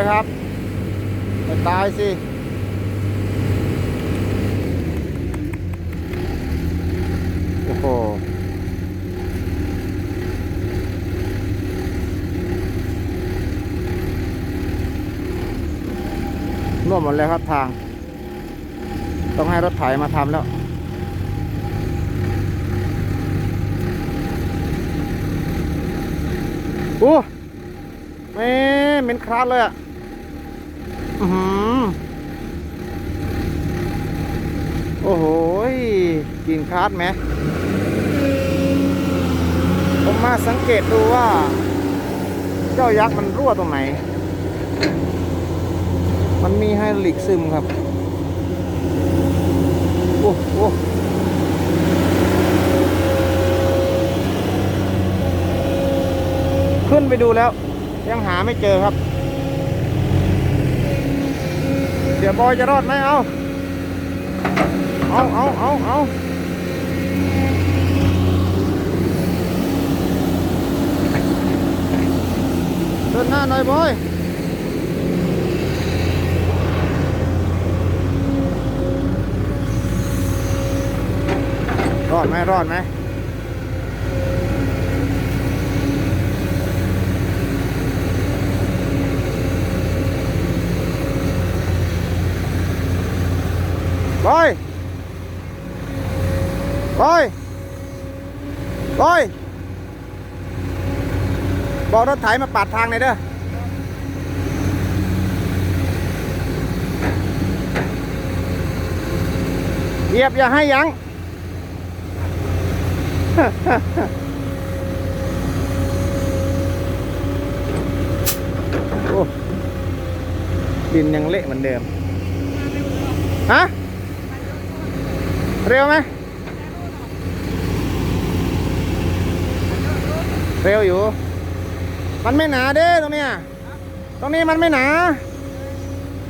ยครับไปตายสิโอ้โหน่วมหมดเลยครับทาง ต้องให้รถไถมาทำแล้วโอ้แม่เหม็นคราดเลยอะ อือโอ้โหกินคราดไหม ผมมาสังเกตดูว่า เจ้ายักษ์มันรั่วตรงไหน มันมีไฮดรอลิกซึมครับ โอ้โหขึ้นไปดูแล้ว ยังหาไม่เจอครับ เดี๋ยวบอยจะรอดไหมเอาเอาเอาเอาเอาเดินหน้าหน่อยบอยรอดไหมรอดไหม อยบอยบอยบอกรถไถมาปาดทางหน่อยเด้อเหยียบอย่าให้ยั้งโอ้ดินยังเละเหมือนเดิม ฮะ เร็วไหมเร็วอยู่ มันไม่หนาเด้ตรงเนี้ยตรงนี้มันไม่หนา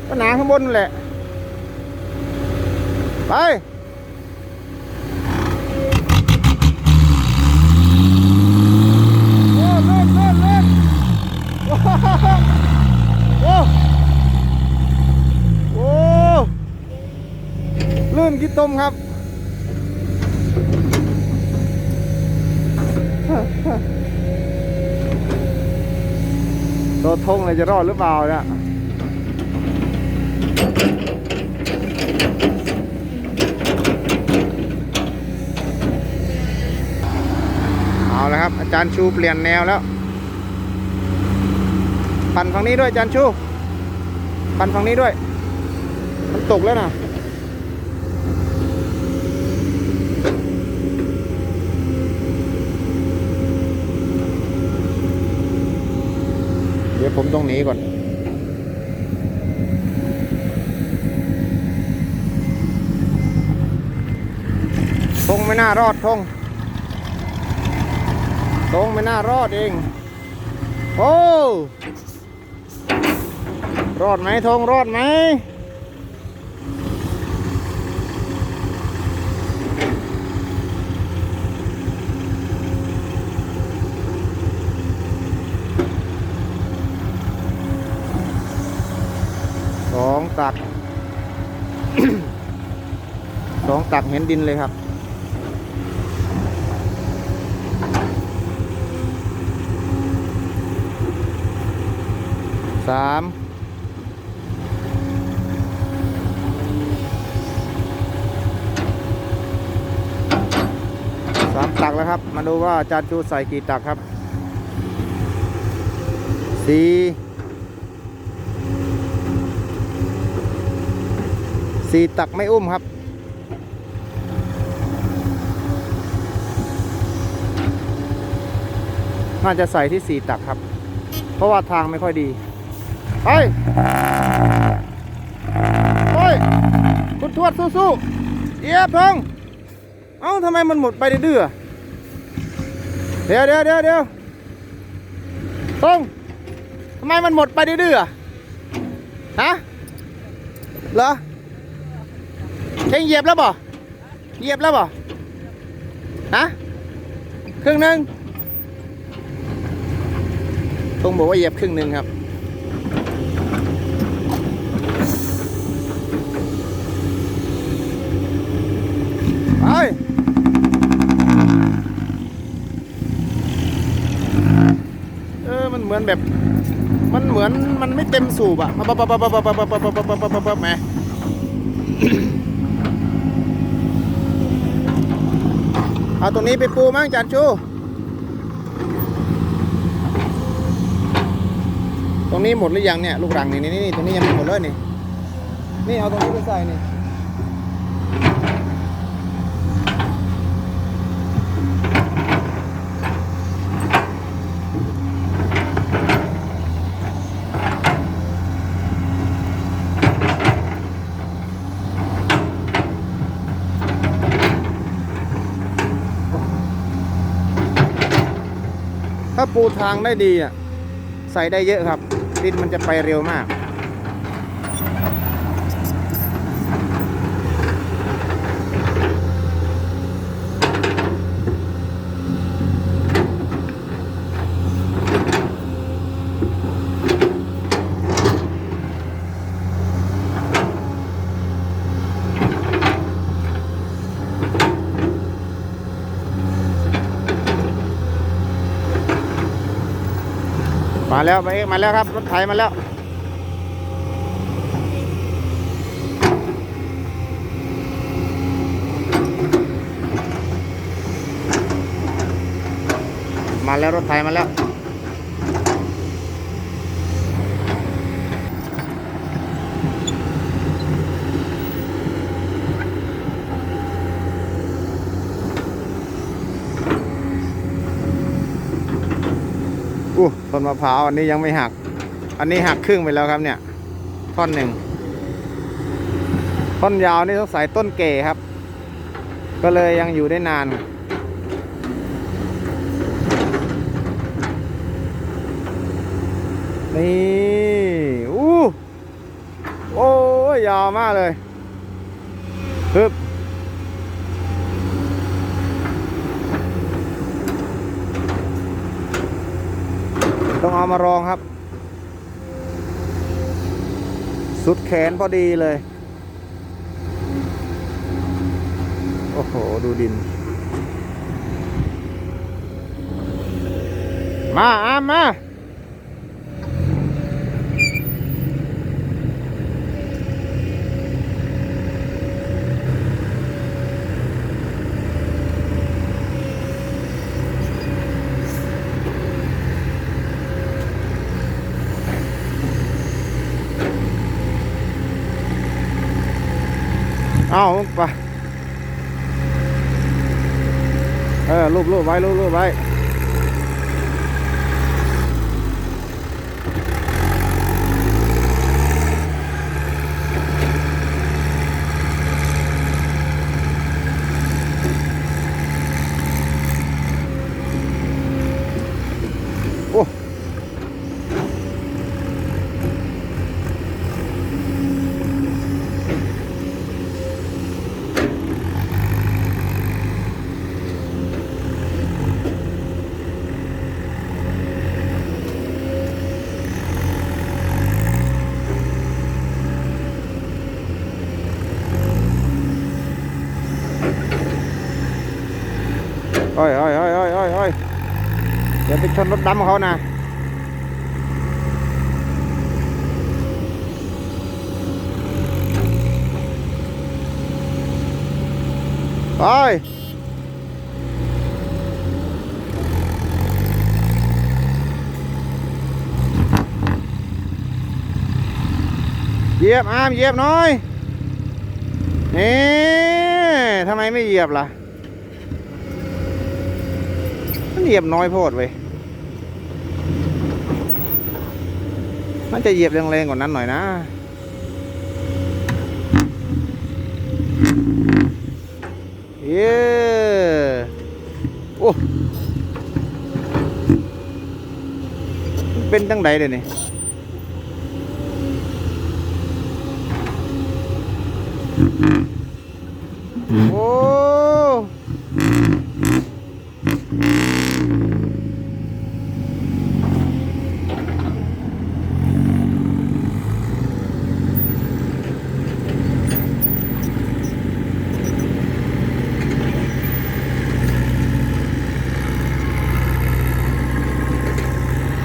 ก็หนาข้างบนแหละ ไปโอ้เลื่อนเลื่อนเลื่อนโอ้โหโอ้โอ้ลื่นกี่ตมครับ ตัวทงเลยจะรอดหรือเปล่าเนี่ยเอาละครับอาจารย์ชูเปลี่ยนแนวแล้ว ปั่นฝั่งนี้ด้วยอาจารย์ชู ปั่นฝั่งนี้ด้วย มันตกแล้วนะ ยวผมต้องหนีก่อน ทงไม่น่ารอดทงทงไม่น่ารอดเอง โอ้ รอดไหมทงรอดไหมสอง ตัก สองตักเห็นดินเลยครับ สามสามตักแล้วครับ มาดูว่าอาจารย์จูใส่กี่ตักครับสี่ สี่ตักไม่อุ้มครับ น่าจะใส่ที่สี่ตักครับ เพราะว่าทางไม่ค่อยดี ไป ไป คุณทวดสู้ๆเอียบทงเอ้าทำไมมันหมดไปเดือเดี๋ยวเดี๋ยวเดี๋ยวเดี๋ยวตรงทำไมมันหมดไปเดือฮะเหรอ เองเหยียบแล้วบ่เหยียบแล้วบ่ฮะครึ่งหนึ่งตรงบอกว่าเหยียบครึ่งหนึ่งครับไปเออมันเหมือนแบบ มันเหมือนมันไม่เต็มสูบอะปะปะปั๊บปั๊บปั๊บปั๊บปั๊บปั๊บปั๊บปั๊บปั๊บแหม เอาตรงนี้ไปปูมั้งจันชู ตรงนี้หมดหรือยังเนี่ยลูกรังนี่นี่นี่ตรงนี้ยังไม่หมดเลยนี่ นี่เอาตรงนี้ไปใส่นี่ ถ้าปูทางได้ดีอะใส่ได้เยอะครับดินมันจะไปเร็วมาก มาแล้วไปเองมาแล้วครับรถไถมาแล้วมาแล้วรถไถมาแล้ว อู้ต้นมะพร้าวอันนี้ยังไม่หัก อันนี้หักครึ่งไปแล้วครับเนี่ย ท่อนหนึ่งท่อนยาวนี่ต้องใส่ต้นเก๋ครับ ก็เลยยังอยู่ได้นานนี่อู้โอ้ยยาวมากเลยปึ๊บ ต้องเอามารองครับ สุดแขนพอดีเลย โอ้โห ดูดิน มาอามมา เอาไป เออรูปรูปไว้รูปรูปไว้ โอ้ โอ้ยโอ้ยโอ้ยโอ้ยโอ้ยโอ้ยเดี๋ยว ไปชนรถดำเขานะไปเหยียบอามเหยียบน้อยนี่ทำไมไม่เหยียบล่ะมันเหยียบน้อยโพดเว้ย มันจะเหยียบแรงๆกว่านั้นหน่อยนะ เย้โอ้ เป็นตั้งใดเลยนี้โ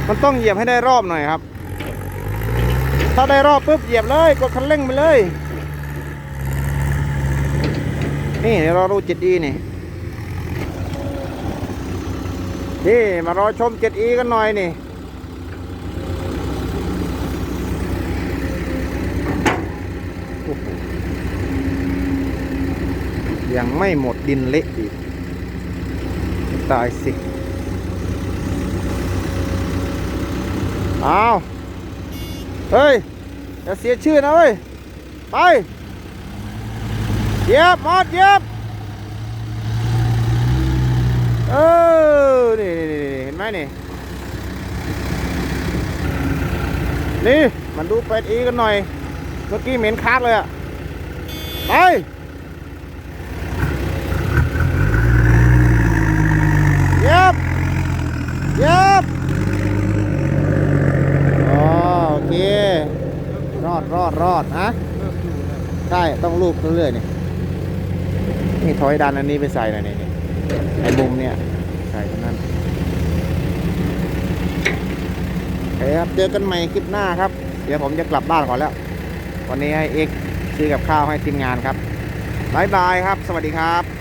มันต้องเหยียบให้ได้รอบหน่อยครับ ถ้าได้รอบปุ๊บเหยียบเลยกดคันเร่งไปเลย นี่เดี๋ยวเราดู 7E นี่นี่มารอชม 7E กันหน่อยนี่ยังไม่หมดดินเละอีก ตายสิ อาว เฮ้ยอย่าเสียชื่อนะเว้ย ไปเยียบมอดเยียบเออนี่นี่นี่นี่เห็นไหมนี่ นี่ มันดูเป็ดอีกันหน่อย เมื่อกี้เหม็นคักเลยอะไปเยียบเยียบอ๋อโอ เค รอดรอดรอดฮะใช่ต้องลูบเรื่อยๆนี่นี่ถอยดันอันนี้ไปใส่หน่อยนี่นี่ไอ้มุมเนี่ยใส่ตรงนั้นโอเคครับเจอกันใหม่คลิปหน้าครับ เดี๋ยวผมจะกลับบ้านก่อนแล้ว วันนี้ให้เอกซื้อกับข้าวให้ทีมงานครับบายบายครับ สวัสดีครับ